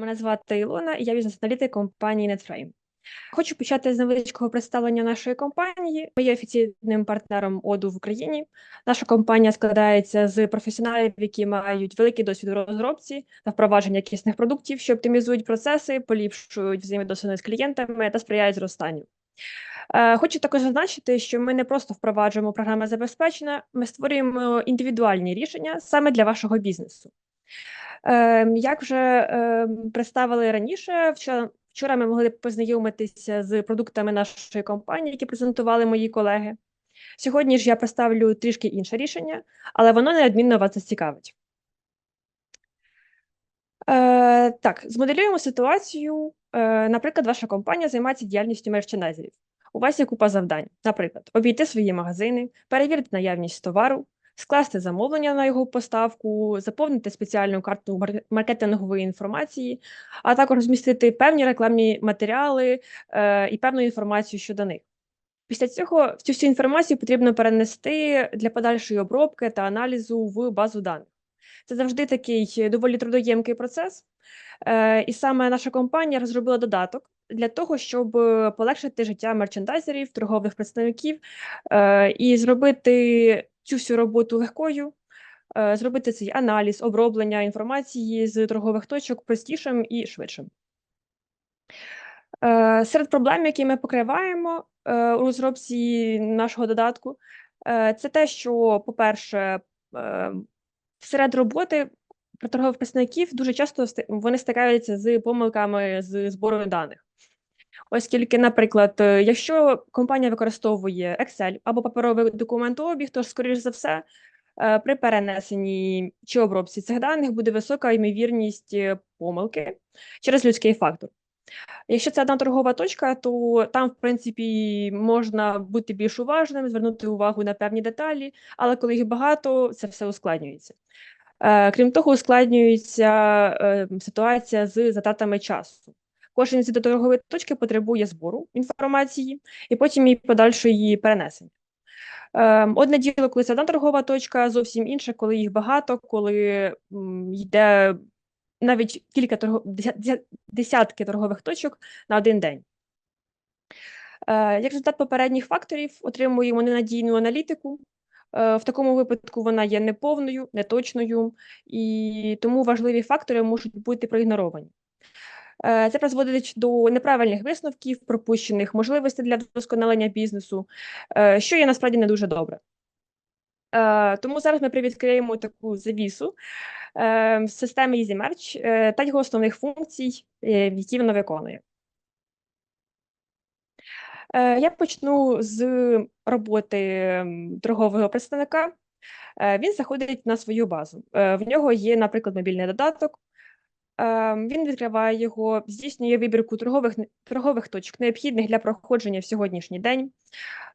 Мене звати Ілона, і я бізнес-аналітик компанії NetFrame. Хочу почати з невеличкого представлення нашої компанії. Ми є офіційним партнером ОДУ в Україні. Наша компанія складається з професіоналів, які мають великий досвід у розробці та впровадженні якісних продуктів, що оптимізують процеси, поліпшують взаємодосвіди з клієнтами та сприяють зростанню. Е, Хочу також зазначити, що ми не просто впроваджуємо програми забезпечення, ми створюємо індивідуальні рішення саме для вашого бізнесу. Ем, Як вже ем, представили раніше, вчора, ми могли познайомитися з продуктами нашої компанії, які презентували мої колеги. Сьогодні ж я представлю трішки інше рішення, але воно неодмінно вас зацікавить. Е, так, змоделюємо ситуацію. Е, наприклад, ваша компанія займається діяльністю мерчендайзерів. У вас є купа завдань, наприклад, обійти свої магазини, перевірити наявність товару, скласти замовлення на його поставку, заповнити спеціальну карту мар- маркетингової інформації, а також розмістити певні рекламні матеріали е, і певну інформацію щодо них. Після цього цю всю інформацію потрібно перенести для подальшої обробки та аналізу в базу даних. Це завжди такий доволі трудоємкий процес, е, і саме наша компанія розробила додаток для того, щоб полегшити життя мерчендайзерів, торгових представників е, і зробити цю всю роботу легкою, е, зробити цей аналіз, оброблення інформації з торгових точок простішим і швидшим. Е, Серед проблем, які ми покриваємо е, у розробці нашого додатку, це те, що, по-перше, серед роботи про торгових представників дуже часто вони стикаються з помилками з збору даних. Оскільки, наприклад, е, якщо компанія використовує Excel або паперовий документообіг, то, скоріш за все, е, при перенесенні чи обробці цих даних буде висока ймовірність е, помилки через людський фактор. Якщо це одна торгова точка, то там, в принципі, можна бути більш уважним, звернути увагу на певні деталі, але коли їх багато, це все ускладнюється. Крім того, ускладнюється ситуація з затратами часу. Кожен з торгової точки потребує збору інформації і потім її подальшої перенесення. Е, Одне діло, коли це одна торгова точка, зовсім інше, коли їх багато, коли йде навіть кілька десятки торгових точок на один день. Е, Як результат попередніх факторів отримуємо ненадійну аналітику. Е, В такому випадку вона є неповною, неточною, і тому важливі фактори можуть бути проігноровані. Е, Це призводить до неправильних висновків, пропущених можливостей для вдосконалення бізнесу, е, що є насправді не дуже добре. Е, Тому зараз ми привідкриємо таку завісу системи EasyMerge та його основних функцій, які воно виконує. Я почну з роботи торгового представника. Він заходить на свою базу. В нього є, наприклад, мобільний додаток. Е, Він відкриває його, здійснює вибірку торгових, торгових точок, необхідних для проходження в сьогоднішній день.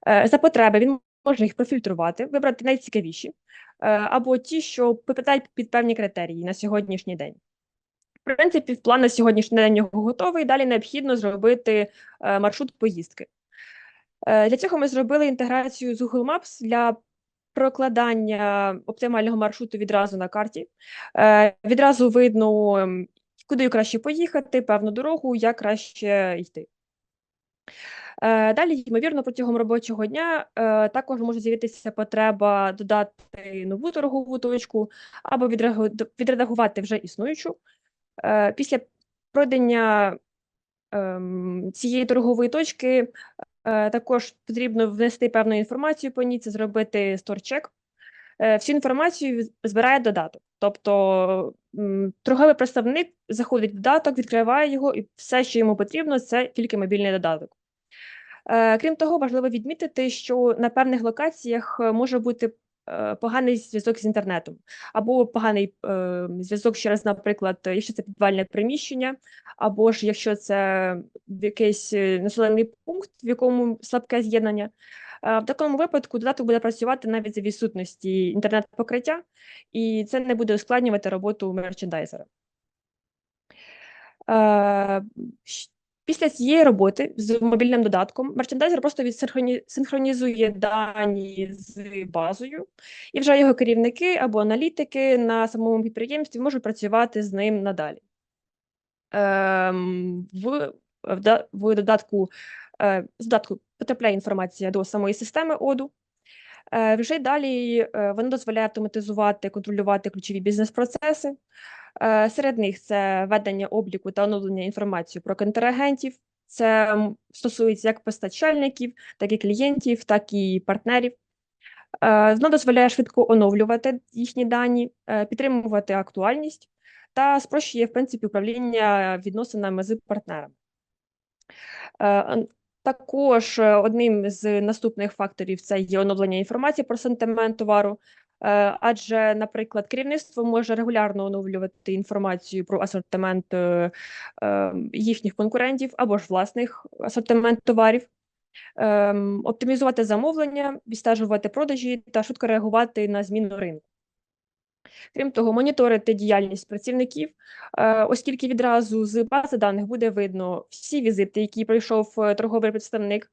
Е, За потреби він може їх профільтрувати, вибрати найцікавіші, е, або ті, що підпадають під певні критерії на сьогоднішній день. В принципі, план на сьогоднішній день його готовий. Далі необхідно зробити е, маршрут поїздки. Для цього ми зробили інтеграцію з Google Maps для прокладання оптимального маршруту відразу на карті. Відразу видно, ем, куди краще поїхати, певну дорогу, як краще йти. Е, Далі, ймовірно, протягом робочого дня е, також може з'явитися потреба додати нову торгову точку або відредагувати вже існуючу. Е, Після пройдення ем, цієї торгової точки також потрібно внести певну інформацію по ній, це зробити сторчек. Всю інформацію збирає додаток. Тобто торговий представник заходить в додаток, відкриває його, і все, що йому потрібно, це тільки мобільний додаток. Е, Крім того, важливо відмітити, що на певних локаціях е, може бути е, поганий зв'язок з інтернетом, або поганий зв'язок через, наприклад, якщо це підвальне приміщення, або ж якщо це якийсь населений пункт, в якому слабке з'єднання. Е, В такому випадку додаток буде працювати навіть за відсутності інтернет-покриття, і це не буде ускладнювати роботу мерчендайзера. Е, Після цієї роботи з мобільним додатком мерчендайзер просто відсинхроні- синхронізує дані з базою, і вже його керівники або аналітики на самому підприємстві можуть працювати з ним надалі. ем, в, в, да- в додатку, е, з додатку потрапляє інформація до самої системи оду. Е, Вже далі е, воно дозволяє автоматизувати, контролювати ключові бізнес-процеси. Серед них це ведення обліку та оновлення інформації про контрагентів. Це стосується як постачальників, так і клієнтів, так і партнерів. Воно дозволяє швидко оновлювати їхні дані, підтримувати актуальність та спрощує, в принципі, управління відносинами з партнерами. Е, Також е, одним з наступних факторів це є оновлення інформації про асортимент товару, е, адже, наприклад, керівництво може регулярно оновлювати інформацію про асортимент їхніх конкурентів або ж власних асортимент товарів, ем, оптимізувати замовлення, відстежувати продажі та швидко реагувати на зміну ринку. Крім того, моніторити діяльність працівників, е, оскільки відразу з бази даних буде видно всі візити, які пройшов е, торговий представник,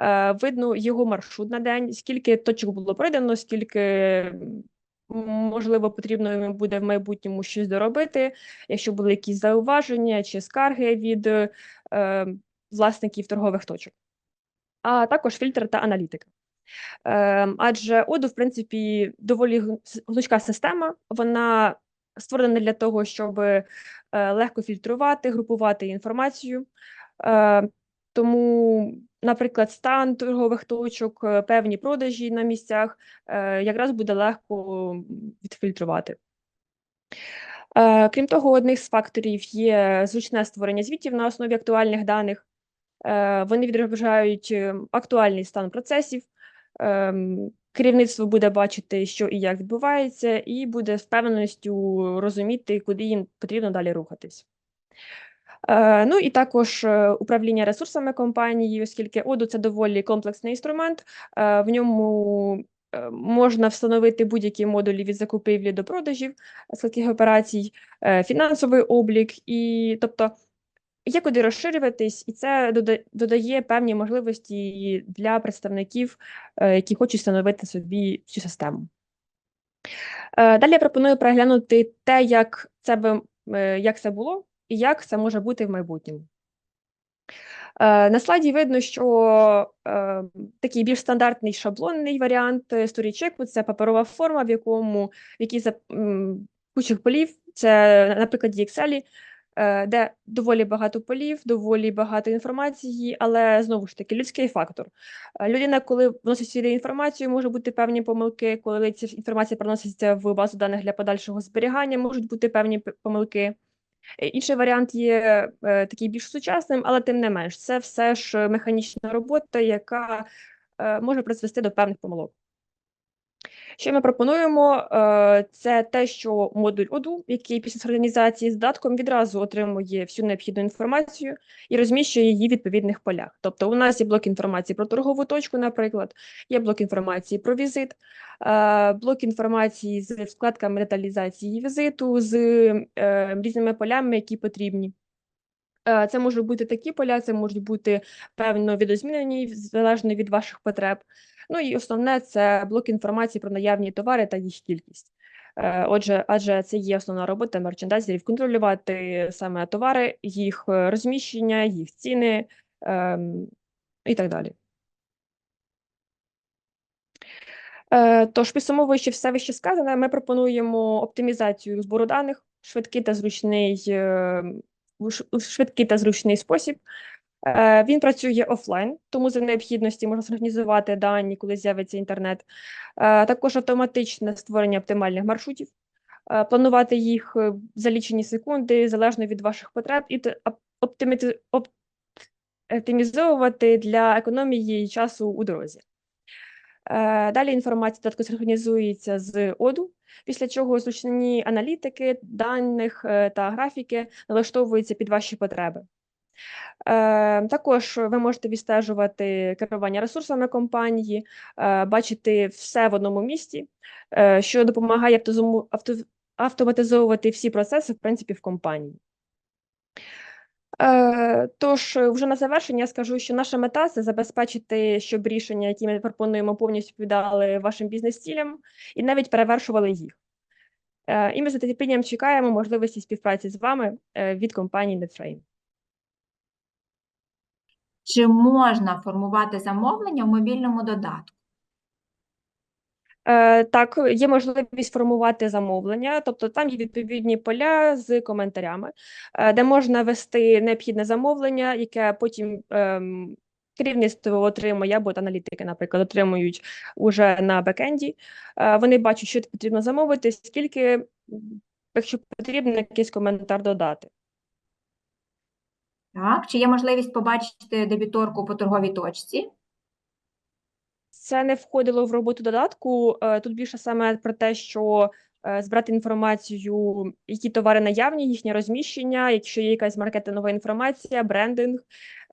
е, видно його маршрут на день, скільки точок було пройдено, скільки, можливо, потрібно йому буде в майбутньому щось доробити, якщо були якісь зауваження чи скарги від власників торгових точок, а також фільтр та аналітика. Ем, Адже Odoo, в принципі, доволі гнучка система. Вона створена для того, щоб е, легко фільтрувати, групувати інформацію. Е, Тому, наприклад, стан торгових точок, е, певні продажі на місцях е, якраз буде легко відфільтрувати. Крім того, одним з факторів є зручне створення звітів на основі актуальних даних. Вони відображають е, актуальний стан процесів. Ем, Керівництво буде бачити, що і як відбувається, і буде з впевненістю розуміти, куди їм потрібно далі рухатись. Е, Ну і також е, управління ресурсами компанії, оскільки Odoo – це доволі комплексний інструмент. е, В ньому можна встановити будь-які модулі від закупівлі до продажів, складських операцій, фінансовий облік, і тобто є куди розширюватись, і це додає певні можливості для представників, е, які хочуть встановити собі цю систему. Е, Далі я пропоную переглянути те, як це би, е, як це було і як це може бути в майбутньому. На слайді видно, що такий більш стандартний шаблонний варіант сторічеку це паперова форма, в якому в якій за кучих полів, це, на прикладі Excel, де доволі багато полів, доволі багато інформації, але знову ж таки людський фактор. Е, Людина, коли вносить сюди інформацію, може бути певні помилки, коли ця інформація приноситься в базу даних для подальшого зберігання, можуть бути певні помилки. Е, Інший варіант є е, такий більш сучасним, але тим не менш, це все ж механічна робота, яка е, може призвести до певних помилок. Що ми пропонуємо? Е, Це те, що модуль Odoo, який після синхронізації з додатком відразу отримує всю необхідну інформацію і розміщує її в відповідних полях. Тобто, у нас є блок інформації про торгову точку, наприклад, є блок інформації про візит, е, блок інформації з вкладками деталізації візиту, з е, різними полями, які потрібні. Е, Це можуть бути такі поля, це можуть бути певно відозмінені залежно від ваших потреб. Ну і основне це блок інформації про наявні товари та їх кількість. Е, Отже, адже це є основна робота мерчендайзерів контролювати саме товари, їх е, розміщення, їх ціни ем, і так далі. Е, Тож, підсумовуючи все вище сказане, ми пропонуємо оптимізацію збору даних, швидкий та зручний, е, у швидкий та зручний спосіб. Е, Він працює офлайн, тому за необхідності можна синхронізувати дані, коли з'явиться інтернет. Е, Також автоматичне створення оптимальних маршрутів, е, планувати їх за лічені секунди, залежно від ваших потреб, і оптимізовувати для економії часу у дорозі. Е, Далі інформація додатку синхронізується з Odoo, після чого зручні аналітики даних е, та графіки налаштовуються під ваші потреби. Е, Також ви можете відстежувати керування ресурсами компанії, бачити все в одному місці, що допомагає автоматизовувати всі процеси, в принципі, в компанії. Е, Тож, е, вже на завершення я скажу, що наша мета це забезпечити, щоб рішення, які ми пропонуємо, повністю відповідали вашим бізнес-цілям і навіть перевершували їх. Е, І ми з нетерпінням чекаємо можливості співпраці з вами від компанії NetFrame. Чи можна формувати замовлення в мобільному додатку? Е, Так, є можливість формувати замовлення, тобто там є відповідні поля з коментарями, е, де можна ввести необхідне замовлення, яке потім ем, керівництво отримує, або аналітики, наприклад, отримують уже на бекенді. Е, Вони бачать, що потрібно замовити, скільки, якщо потрібно, якийсь коментар додати. Так, чи є можливість побачити дебіторку по торговій точці? Це не входило в роботу додатку. е, Тут більше саме про те, що е, збирати інформацію, які товари наявні, їхнє розміщення, якщо є якась маркетингова інформація, брендинг,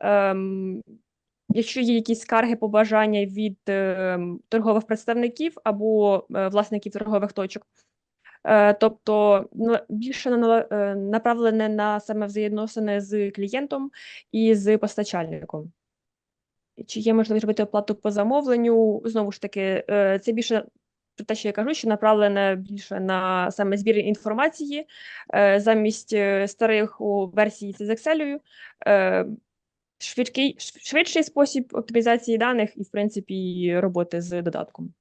ем, якщо є якісь скарги, побажання від ем, торгових представників або е, власників торгових точок. Тобто ну, більше на- направлене на саме взаємодносини з клієнтом і з постачальником. Чи є можливість робити оплату по замовленню? Знову ж таки, е, це більше про те, що я кажу, що направлене більше на саме збір інформації е, замість е, старих у версії з Excel. Швидкий, швидший спосіб оптимізації даних і, в принципі, роботи з додатком.